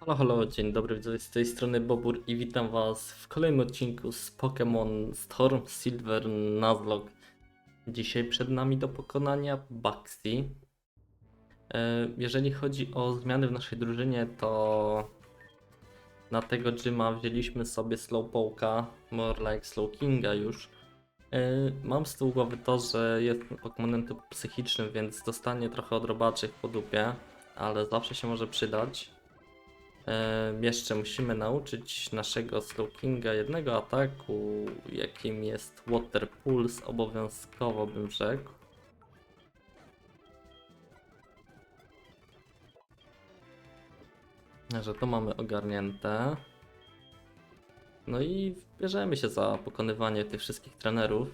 Halo, halo, dzień dobry widzowie, z tej strony Bobur i witam was w kolejnym odcinku z Pokémon Storm Silver Nuzlocke. Dzisiaj przed nami do pokonania Baxi. E, Jeżeli chodzi o zmiany w naszej drużynie, to na tego gyma wzięliśmy sobie Slowpoke'a, more like Slow Kinga już. E, Mam z tyłu głowy to, że jest Pokémonem typu psychicznym, więc dostanie trochę odrobaczych po dupie, ale zawsze się może przydać. Jeszcze musimy nauczyć naszego Slowkinga jednego ataku, jakim jest Water Pulse, obowiązkowo bym rzekł. Że to mamy ogarnięte. No i bierzemy się za pokonywanie tych wszystkich trenerów.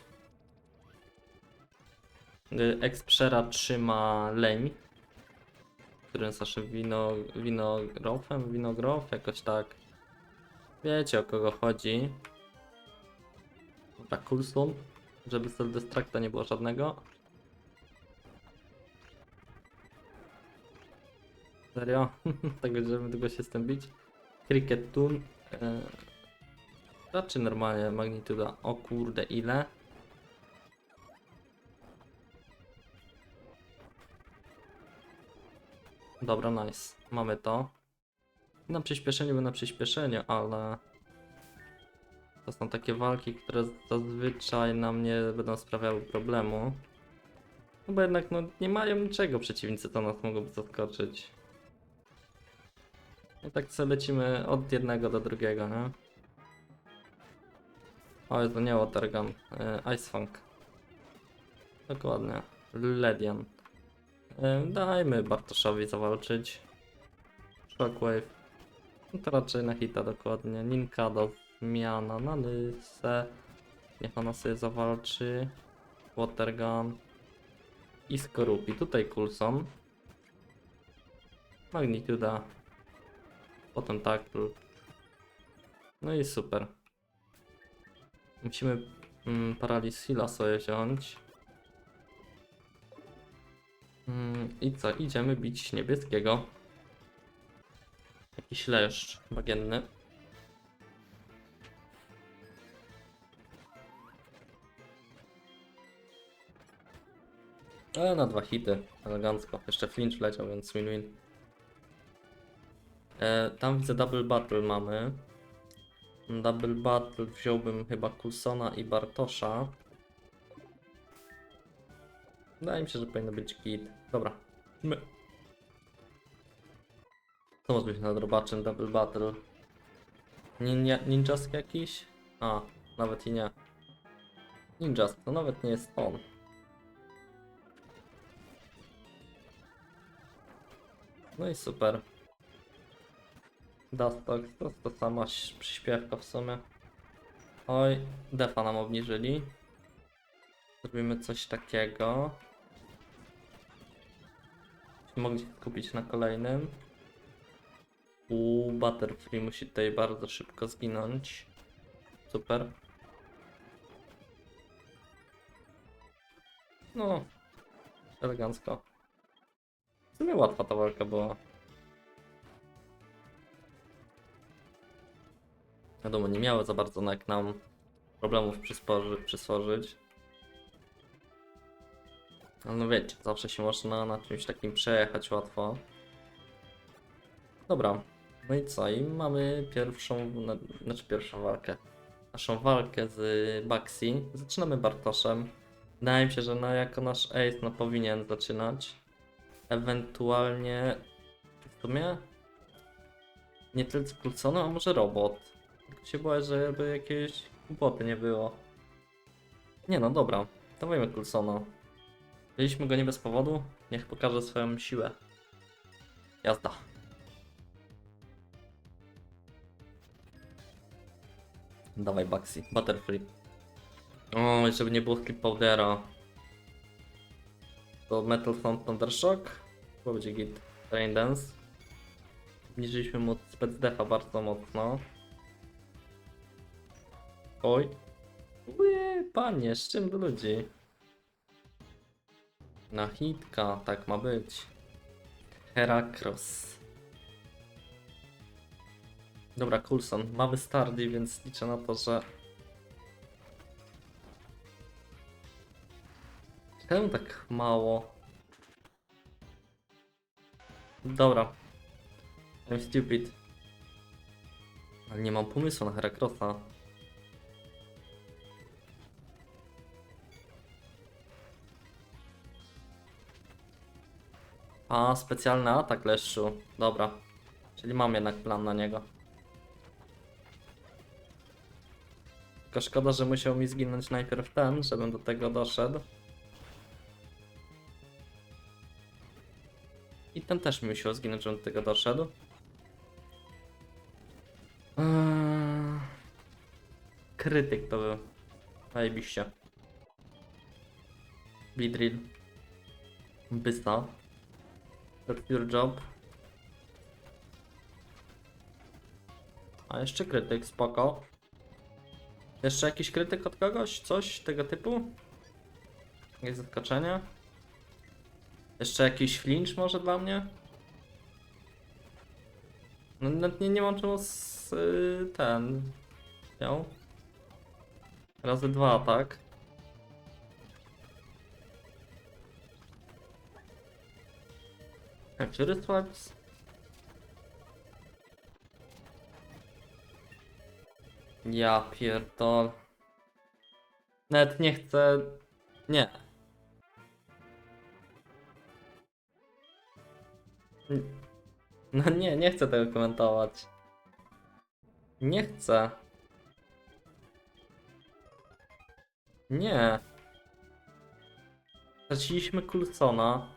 Y, Expera trzyma leń, którym naszym wino, winogrofem, winogrof, jakoś tak. Wiecie o kogo chodzi. Dobra, Coulson, żeby z Destrakta nie było żadnego. Serio? tak będziemy długo się z tym bić. Cricket Toon. E... Raczej normalnie magnituda. O kurde, ile? Dobra, nice. Mamy to. Na przyspieszeniu, by na przyspieszeniu, ale... To są takie walki, które zazwyczaj nam nie będą sprawiały problemu. No bo jednak no, nie mają niczego przeciwnicy, to nas mogłoby zaskoczyć. I tak sobie lecimy od jednego do drugiego, nie? O, jest to nie Watergun, y, Ice Funk. Dokładnie. Ledian. Y, Dajmy Bartoszowi zawalczyć. Shockwave. No to raczej na hita dokładnie. Ninkado, zmiana na Lysę. Niech ona sobie zawalczy. Watergun. I Skorupi. Tutaj Coulson. Magnituda. Potem Tackle. No i super. Musimy mm, Heala sobie wziąć. Mm, I co? Idziemy bić niebieskiego. Jakiś leszcz bagienny. Ale na dwa hity, elegancko. Jeszcze flinch leciał, więc win-win. E, tam widzę double battle mamy. Double battle wziąłbym chyba Coulsona i Bartosza. Wydaje mi się, że powinno być git. Dobra. My. Co może być nad robaczem Double Battle? Ninja, ninjask jakiś? A, nawet i nie. Ninjask, to nawet nie jest on. No i super. Dustok, to, to sama przyśpiewka w sumie. Oj, defa nam obniżyli. Zrobimy coś takiego. Mogli się skupić na kolejnym. U Butterfree musi tutaj bardzo szybko zginąć. Super. No, elegancko. W sumie łatwa ta walka była. Wiadomo, nie miały za bardzo jak nam problemów przysporzy-. Ale no wiecie, zawsze się można na czymś takim przejechać łatwo. Dobra, no i co? I mamy pierwszą, na, znaczy pierwszą walkę. Naszą walkę z Baxi. Zaczynamy Bartoszem. Wydaje mi się, że no jako nasz ace no powinien zaczynać. Ewentualnie w sumie nie tyle skrócony, a może robot. Tylko się boję, żeby jakieś głupoty nie było. Nie no, dobra. Dawajmy Coulsona. Wzięliśmy go nie bez powodu. Niech pokaże swoją siłę. Jazda. Dawaj Baxi, Butterfree. O, żeby nie było Sleep Powdera. To Metal Sound Thundershock. To będzie git. Rain Dance. Obniżyliśmy mu spec defa bardzo mocno. Oj. Uje, panie, z czym do ludzi? Na hitka, tak ma być. Heracross. Dobra, Coulson. Mamy Stardy, więc liczę na to, że... Czemu tak mało? Dobra. I'm stupid. Ale nie mam pomysłu na Heracrossa. A, specjalny atak leszczu. Dobra. Czyli mam jednak plan na niego. Tylko szkoda, że musiał mi zginąć najpierw ten, żebym do tego doszedł. I ten też mi musiał zginąć, żebym do tego doszedł. Eee, Krytyk to był. Zajebiście. Bleedrill. Bysta. Your job. A jeszcze krytyk, spoko. Jeszcze jakiś krytyk od kogoś? Coś tego typu? Jakieś zaskoczenie? Jeszcze jakiś flinch może dla mnie? No nawet nie, nie mam czemu z y, ten... Miał? Razy dwa, tak? Fury Swipes? Ja pierdol. Nawet nie chcę... Nie. No nie, nie chcę tego komentować. Nie chcę. Nie. Straciliśmy Coulsona.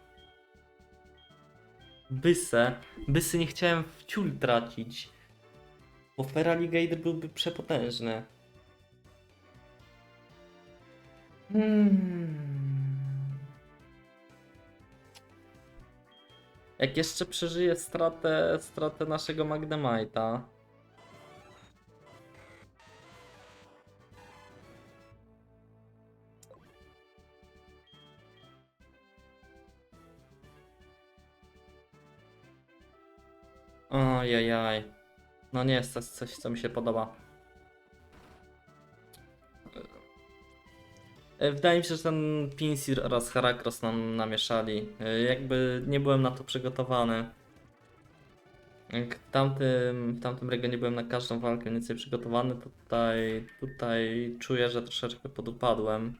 Bysę. Bysy nie chciałem w ciul tracić. Bo Feraligator byłby przepotężny. Hmm. Jak jeszcze przeżyję stratę, stratę naszego Magnemite'a. No nie jest to coś, co mi się podoba. E, Wydaje mi się, że ten Pinsir oraz Heracross nam namieszali. E, Jakby nie byłem na to przygotowany. W tamtym, w tamtym regionie byłem na każdą walkę więcej przygotowany, to tutaj, tutaj czuję, że troszeczkę podupadłem.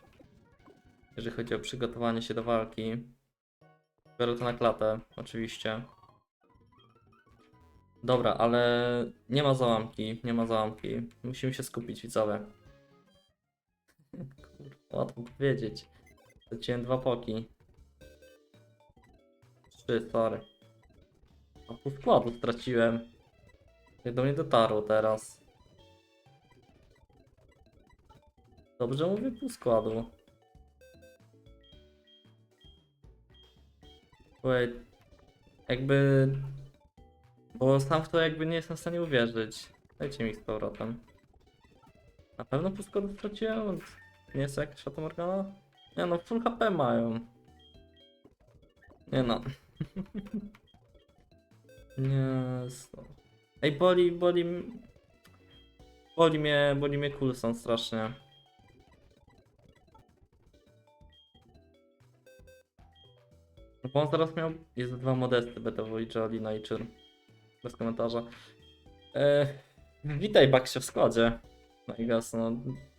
Jeżeli chodzi o przygotowanie się do walki. Biorę to na klatę, oczywiście. Dobra, ale nie ma załamki, nie ma załamki. Musimy się skupić, widzowie. Kurwa, łatwo powiedzieć. Straciłem dwa poki. Trzy, sorry. A pół składu straciłem. Jak do mnie dotarło teraz. Dobrze mówię pół składu. Wait. Jakby... Bo sam w to jakby nie jestem w stanie uwierzyć. Dajcie mi z powrotem. Na pewno składu straciłem? Nie jest to jakaś fatamorgana? Nie no, full HP mają. Nie no. Nie, to. Ej, boli, boli... Boli mnie, boli mnie Coulson strasznie. No bo on zaraz miał... Jest dwa modesty, BTW i Jolly Nature. Bez komentarza. E, witaj Baksie w składzie. No i gaz, no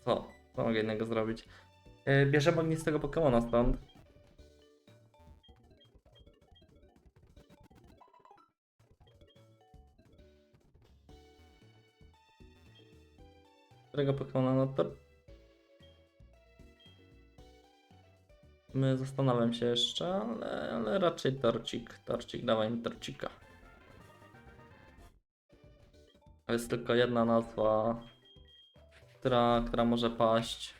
co? Co mogę innego zrobić? E, bierzemy ognistego Pokemona stąd. Którego Pokemona? No to... My zastanawiam się jeszcze, ale, ale raczej torcik. Torcik, dawaj mi torcika. Jest tylko jedna nazwa, która, która może paść.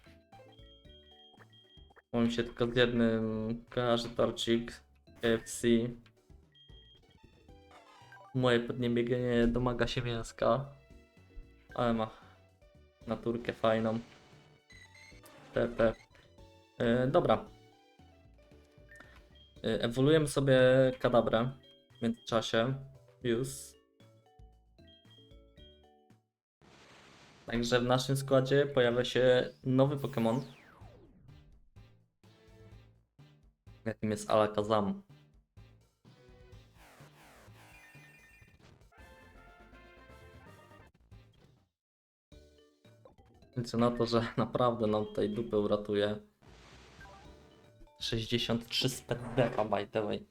Bo się tylko z jednym kojarzy torcik KFC. Moje podniebienie domaga się mięska. Ale ma naturkę fajną. TP. Yy, dobra. Yy, ewoluujemy sobie kadabrę w międzyczasie. Już. Także w naszym składzie pojawia się nowy Pokémon. Jakim jest Alakazam. Liczę na to, że naprawdę nam tutaj dupę uratuje. 63 speedbacka by the way.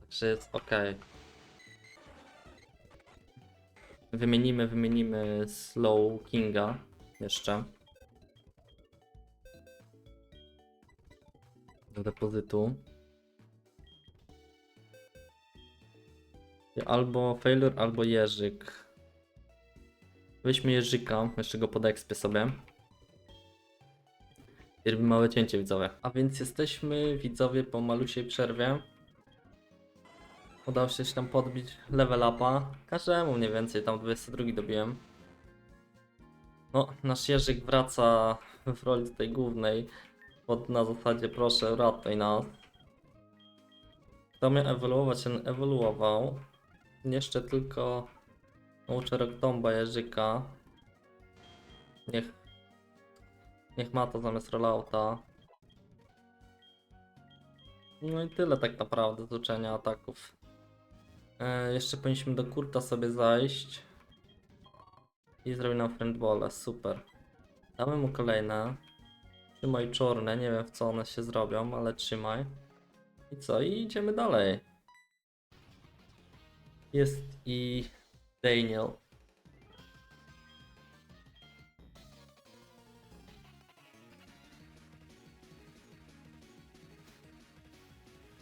Także jest ok. Wymienimy, wymienimy Slow Kinga jeszcze. Do depozytu. Albo Failure, albo Jerzyk. Weźmy Jerzyka, jeszcze go podekspię sobie. I robimy małe cięcie widzowie. A więc jesteśmy widzowie po malusiej przerwie. Udało się tam podbić level upa. Każdemu mniej więcej, tam 22 dobiłem. No, nasz Jerzyk wraca w roli tej głównej. Pod na zasadzie proszę ratuj nas. Kto miał ewoluować, ten ewoluował. Jeszcze tylko nauczę Rocktomba Jerzyka. Niech Niech ma to zamiast rollouta. No i tyle tak naprawdę z uczenia ataków. E, jeszcze powinniśmy do kurta sobie zajść. I zrobi nam friendbole, super. Damy mu kolejne. Trzymaj czorne, nie wiem w co one się zrobią, ale trzymaj. I co? I idziemy dalej. Jest i Daniel.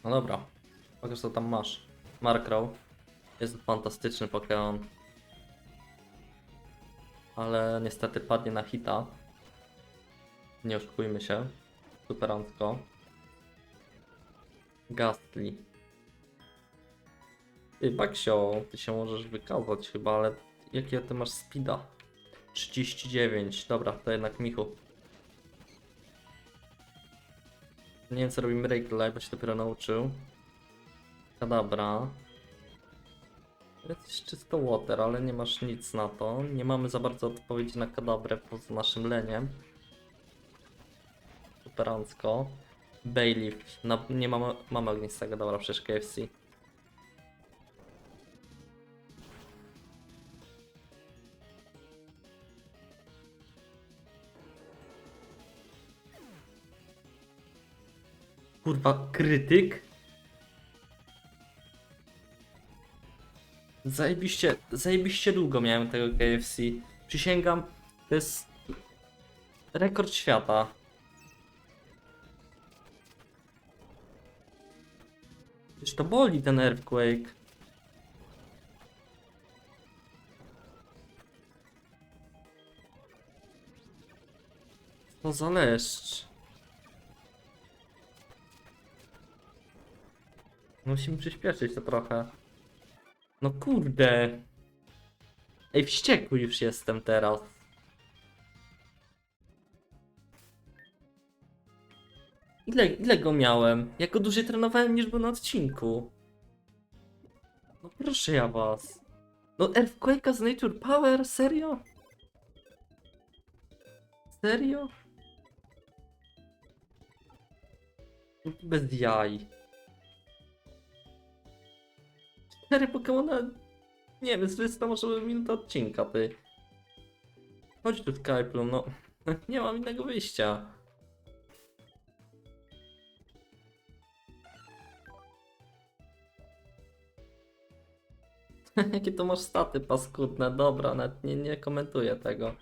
No dobra, pokaż co tam masz. Markrow. Jest fantastyczny Pokémon. Ale niestety padnie na hita. Nie oszukujmy się. Superancko. Gastly. Ty, Baksio, ty się możesz wykazać chyba, ale jakie ty masz speeda? 39, dobra, to jednak Michu. Nie wiem co robimy Rayclay, bo się dopiero nauczył. Kadabra. Jest czysto water, ale nie masz nic na to. Nie mamy za bardzo odpowiedzi na kadabrę poza naszym leniem. Superancko. Bayleaf. Na, nie mamy, mamy ognistego, dobra, przecież KFC. Kurwa, krytyk? Zajebiście, zajebiście długo miałem tego KFC. Przysięgam, to jest rekord świata. Przecież to boli ten Earthquake. Co za leszcz. Musimy przyspieszyć to trochę. No kurde. Ej, wściekły już jestem teraz. Ile, ile go miałem? Ja go dłużej trenowałem niż był na odcinku. No proszę ja was. No Earthquake'a z Nature Power? Serio? Serio? No Bez jaj. Cztery Pokemona. Nie wiem, jest może minuta odcinka, ty. Chodź tu Skyplum, no. Nie mam innego wyjścia. Jakie to masz staty paskudne, dobra, nawet nie, nie komentuję tego.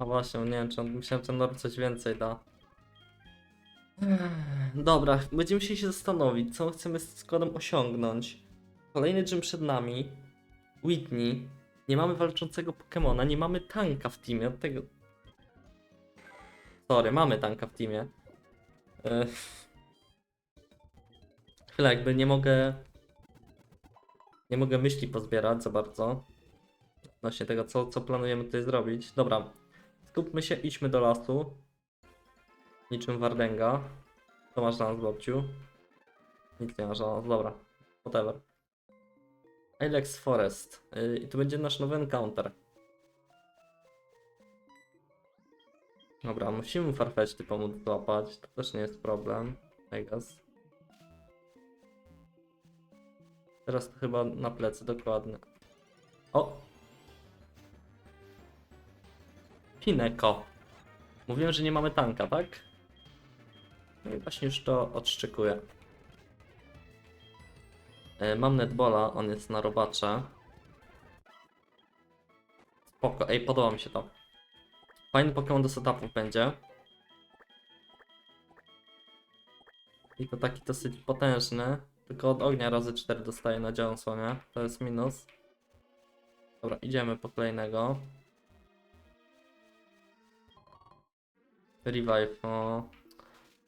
A właśnie, nie wiem, czy on, myślałem, że Nord coś więcej da. Dobra, będziemy musieli się zastanowić, co chcemy z składem osiągnąć. Kolejny gym przed nami. Whitney. Nie mamy walczącego Pokemona, nie mamy tanka w teamie, od tego... Sorry, mamy tanka w teamie. Yy. Chwilę, jakby nie mogę... Nie mogę myśli pozbierać za bardzo. Odnośnie tego, co, co planujemy tutaj zrobić. Dobra, skupmy się, idźmy do lasu. Niczym Wardenga. Co masz dla nas, babciu? Nic nie masz dla nas, dobra. Whatever. Ilex Forest. Y, I to będzie nasz nowy encounter. Dobra, musimy Farfetch'ty pomóc złapać. To też nie jest problem. I guess. Teraz to chyba na plecy, dokładnie. O! Pineko. Mówiłem, że nie mamy tanka, tak? I właśnie już to odszczekuję. E, Mam netbola, on jest na robacze. Spoko, ej, podoba mi się to. Fajny Pokémon do setupów będzie. I to taki dosyć potężny. Tylko od ognia razy 4 dostaje na dziąsło, nie? To jest minus. Dobra, idziemy po kolejnego. Revive, o.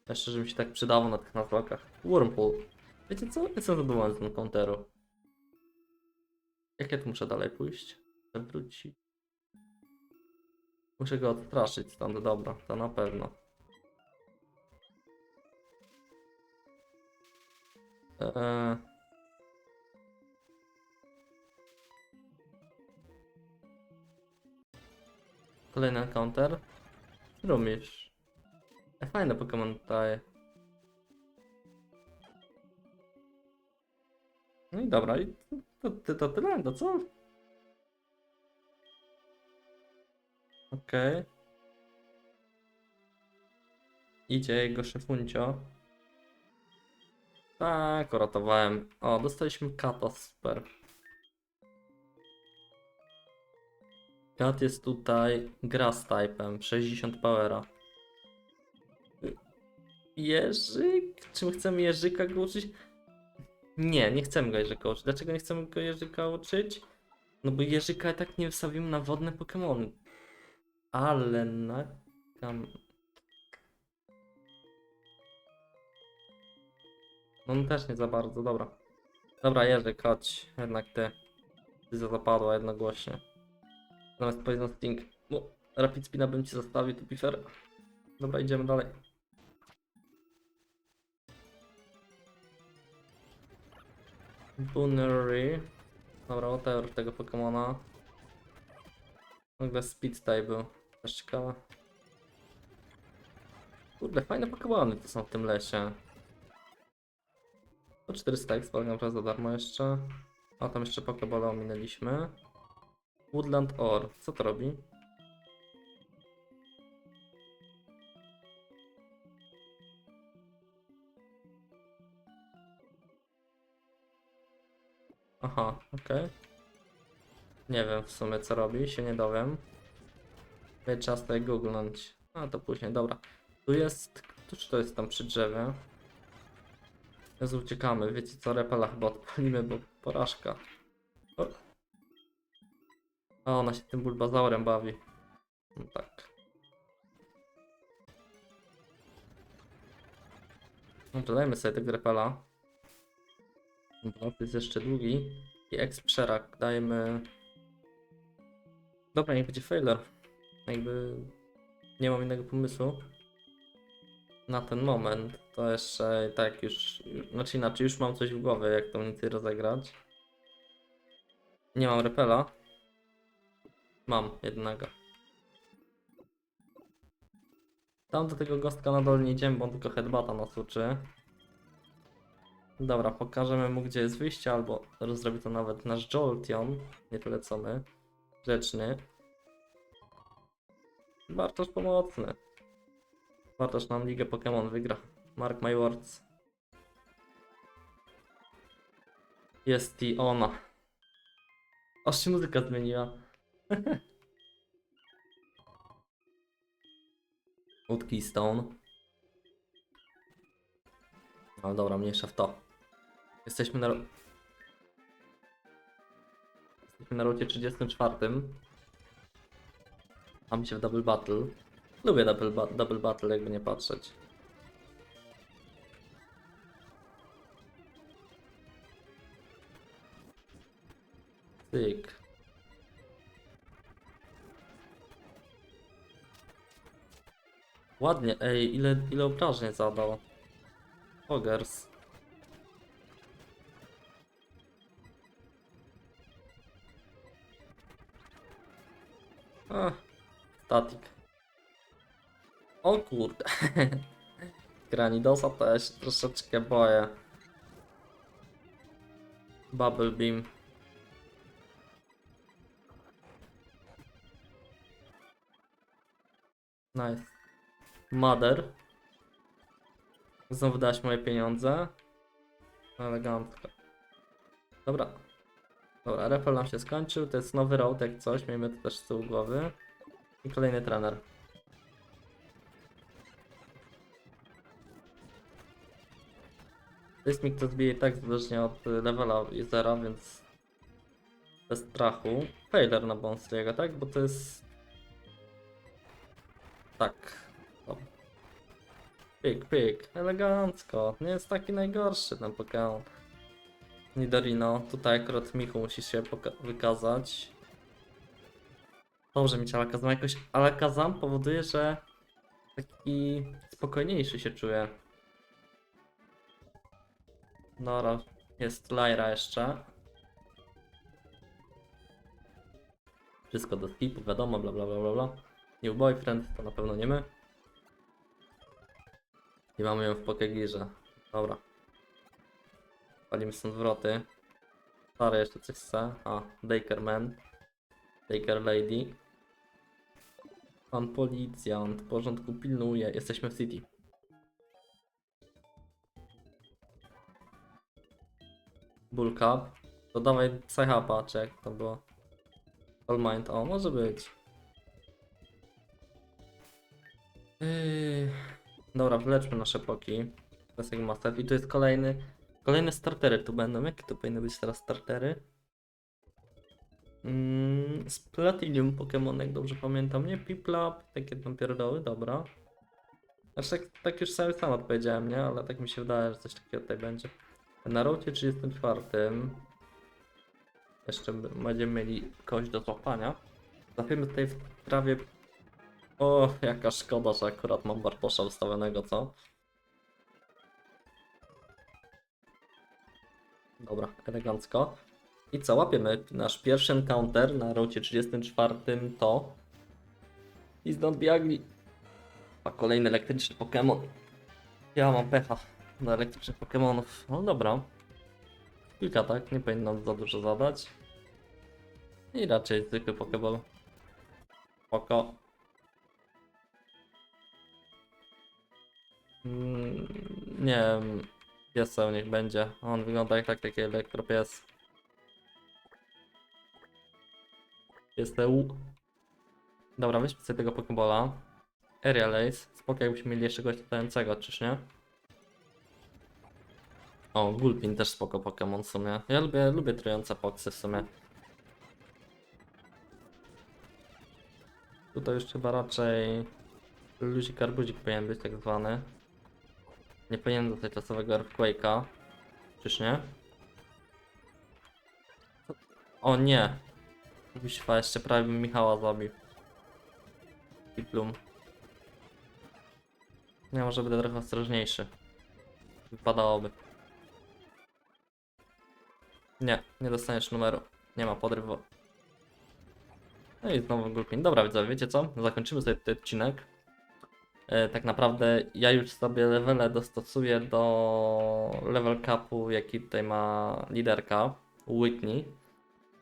Jeszcze, że mi się tak przydało na tych nazwakach. Wormhole. Wiecie co? Jestem zadowolony z tym counteru. Jak ja tu muszę dalej pójść? Wrócić. Muszę go odstraszyć stąd, dobra, to na pewno. Eee... Kolejny encounter. Rumisz. E, fajne Pokémon tutaj. No i dobra, i to, to, to tyle, to co? Okej. Idzie jego szefuncio. Tak, uratowałem. O, dostaliśmy kata, super. Kat jest tutaj grass typem, 60 powera. Jerzyk? Czy my chcemy Jerzyka go uczyć? Nie, nie chcemy go Jerzyka uczyć. Dlaczego nie chcemy go Jerzyka uczyć? No bo Jerzyka tak nie wstawimy na wodne Pokémony. Ale na kam... No, no też nie za bardzo, dobra. Dobra, Jerzyk, chodź. Jednak ty. Ty za zapadła jednogłośnie. Zamiast Poison Sting. No, Rapid Spina bym ci zostawił, to Pifer. Dobra, idziemy dalej. Bunnery. Dobra, whatever tego Pokemona. W ogóle Speed Type był. Też ciekawe. Kurde, fajne Pokemony to są w tym lesie. Po 400 exp, ale za darmo jeszcze. A tam jeszcze Pokeballa ominęliśmy. Woodland Ore. Co to robi? Aha, okej. Nie wiem w sumie co robi, się nie dowiem. Będzie czas tutaj googlnąć. A to później, dobra. Tu jest. Tu czy to jest tam przy drzewie? Jezu, uciekamy. Wiecie co, repela chyba odpalimy, bo porażka. O. A ona się tym bulbazaurem bawi. No tak. Dobrze, dajmy sobie tego repela. To jest jeszcze długi. I eksprzerak dajmy. Dobra, niech będzie failure. Jakby nie mam innego pomysłu. Na ten moment to jeszcze tak już, znaczy inaczej już mam coś w głowie, jak to więcej rozegrać. Nie mam repela. Mam jednego. Tam do tego gostka na dole nie idziemy, bo on tylko headbata nas uczy. Dobra, pokażemy mu gdzie jest wyjście, albo zrobi to nawet nasz Jolteon, nie tyle co my. Rzeczny. Bartosz pomocny. Bartosz nam ligę Pokémon wygra. Mark my words. Jest i ona. Aż się muzyka zmieniła. Wood Stone. Ale dobra, mniejsza w to. Jesteśmy na... Jesteśmy na rocie 34. Mam się w Double Battle. Lubię Double, ba double Battle, jakby nie patrzeć. Cyk. Ładnie, ej, ile, ile obrażeń zadał. Ogers. A. O kurde. Granidosa też troszeczkę boję. Bubble Beam. Nice. Mother. Znowu dałaś moje pieniądze. Elegancko. Dobra. Dobra, refel nam się skończył. To jest nowy road jak coś. Miejmy to też z tyłu głowy. I kolejny trener. Sysmik to zbije tak zależnie od y, levela i zera, więc bez strachu. Failer na Bonstriego, tak? Bo to jest... Tak. O. Pyk, pyk. Elegancko. Nie jest taki najgorszy ten Pokémon. Nidorino. Tutaj akurat Michu musi się wykazać. Dobrze mieć Alakazam. Jakoś Alakazam powoduje, że taki spokojniejszy się czuje. Nora, jest Lyra jeszcze. Wszystko do skipu, wiadomo, bla bla bla bla bla. New boyfriend, to na pewno nie my. I mamy ją w Pokegirze. Dobra. Palimy stąd wroty. Stary jeszcze coś chce. A, Daker Man. Daker Lady. Pan policjant, w porządku pilnuje. Jesteśmy w City. Bull Cup. To dawaj Psyhapa, czy to było? All Mind, o może być. Yy... Dobra, wyleczmy nasze poki. Classic Master. I tu jest kolejny. Kolejne startery tu będą. Jakie to powinny być teraz startery? Mm, z Platinum Pokémon, jak dobrze pamiętam, nie? Piplap, takie tam pierdoły, dobra. Znaczy tak, tak już cały sam odpowiedziałem, nie? Ale tak mi się wydaje, że coś takiego tutaj będzie. Na rocie 34 jeszcze będziemy mieli kość do złapania. Zapiemy tutaj w trawie. O, jaka szkoda, że akurat mam Bartosza ustawionego, co? Dobra, elegancko. I co, łapiemy nasz pierwszy encounter na rocie 34 to... I stąd biegli. A kolejny elektryczny Pokémon. Ja mam pecha na elektrycznych Pokémonów. No dobra. Kilka tak, nie powinno za dużo zadać. I raczej zwykły Pokéball. Oko. Mm, nie wiem. Pieseł niech będzie. On wygląda jak tak, taki elektropies. Jest U. Dobra, weźmy sobie tego Pokéballa. Aerial Ace. Spoko jakbyśmy mieli jeszcze gościa latającego, czyż nie? O, Gulpin też spoko Pokémon w sumie. Ja lubię, lubię trujące poksy w sumie. Tutaj już chyba raczej luzik arbuzik powinien być tak zwany. Nie powinien dostać czasowego Earthquake'a. Czyż nie? O nie! Kuźwa, jeszcze prawie bym Michała zabił. I plum. Ja może będę trochę ostrożniejszy. Wypadałoby. Nie, nie dostaniesz numeru. Nie ma podrywu. No i znowu Gulpin. Dobra widzowie, wiecie co? Zakończymy sobie ten odcinek. E, tak naprawdę ja już sobie levele dostosuję do level capu, jaki tutaj ma liderka Whitney.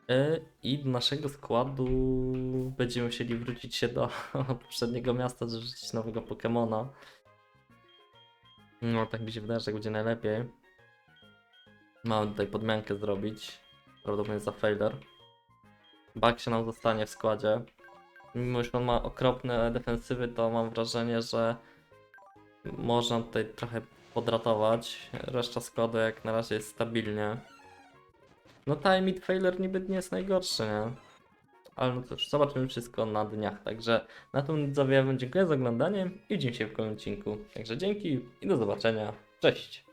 E, I do naszego składu będziemy musieli wrócić się do poprzedniego miasta, żeby rzucić nowego Pokemona. No tak mi się wydaje, że tak będzie najlepiej. Mamy tutaj podmiankę zrobić. Prawdopodobnie za failure. Bak się nam zostanie w składzie. Mimo, że on ma okropne defensywy, to mam wrażenie, że można tutaj trochę podratować. Reszta składu jak na razie jest stabilnie. No time mid failure niby nie jest najgorszy, nie? Ale no cóż, zobaczymy wszystko na dniach. Także na tym wam dziękuję za oglądanie i widzimy się w kolejnym odcinku. Także dzięki i do zobaczenia. Cześć!